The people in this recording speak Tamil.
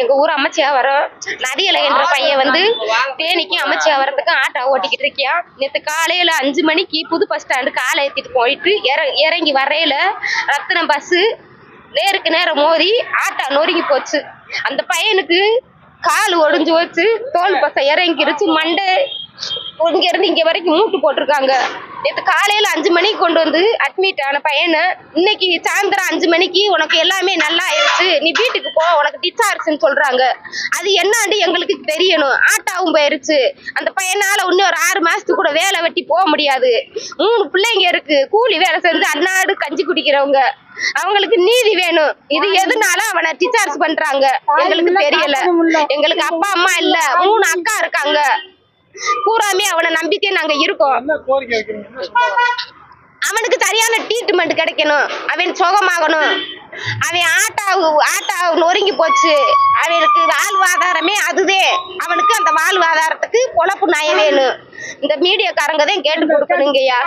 எங்க ஊர் அமைச்சியா வரோம் நதியலை என்ற பையன் வந்து தேனிக்கு அமைச்சியா வரதுக்கு ஆட்டோ ஓட்டிக்கிட்டு இருக்கியா? நேற்று காலையில அஞ்சு மணிக்கு புது பஸ் ஸ்டாண்டு காலை ஏத்திட்டு போயிட்டு இற இறங்கி வரையில ரத்தினம் பஸ்ஸு நேருக்கு நேரம் மோதி ஆட்டோ நொறுங்கி போச்சு. அந்த பையனுக்கு கால் ஒடிஞ்சு வச்சு தோல் பசை இறங்கிருச்சு. மண்டை இங்க இருந்து இங்க வரைக்கும் மூட்டு போட்டிருக்காங்க. நேற்று காலையில அஞ்சு மணிக்கு கொண்டு வந்து அட்மிட் ஆன பையனை இன்னைக்கு சாயந்தரம் அஞ்சு மணிக்கு உனக்கு எல்லாமே நல்லா ஆயிருச்சு நீ வீட்டுக்கு போ உனக்கு டிஸ்சார்ஜ்னு சொல்றாங்க. அது என்னான்னு எங்களுக்கு தெரியணும். ஆட்டாவும் போயிருச்சு. அந்த பையனால இன்னும் ஒரு ஆறு மாசத்துக்கு கூட வேலை வெட்டி போக முடியாது. மூணு பிள்ளைங்க இருக்கு. கூலி வேலை செஞ்சு அன்னாடு கஞ்சி குடிக்கிறவங்க. அவங்களுக்கு நீதி வேணும். இது எதுனால அவனை டிஸ்சார்ஜ் பண்றாங்க? எங்களுக்கு தெரியல. எங்களுக்கு அப்பா அம்மா இல்ல. பூராமே அவனை நம்பிட்டே நாங்க இருக்கோம். அவனுக்கு சரியான ட்ரீட்மெண்ட் கிடைக்கணும். அவன் சுகமாகணும். அவன் ஆட்டா ஆட்டா நொறுங்கி போச்சு. அவனுக்கு வாழ்வாதாரமே அதுதே அவனுக்கு அந்த வாழ்வாதாரத்துக்கு பொழப்பு நய வேணும் இந்த மீடியாக்காரங்க தான் கேட்டு கொடுக்கணுங்கய்யா.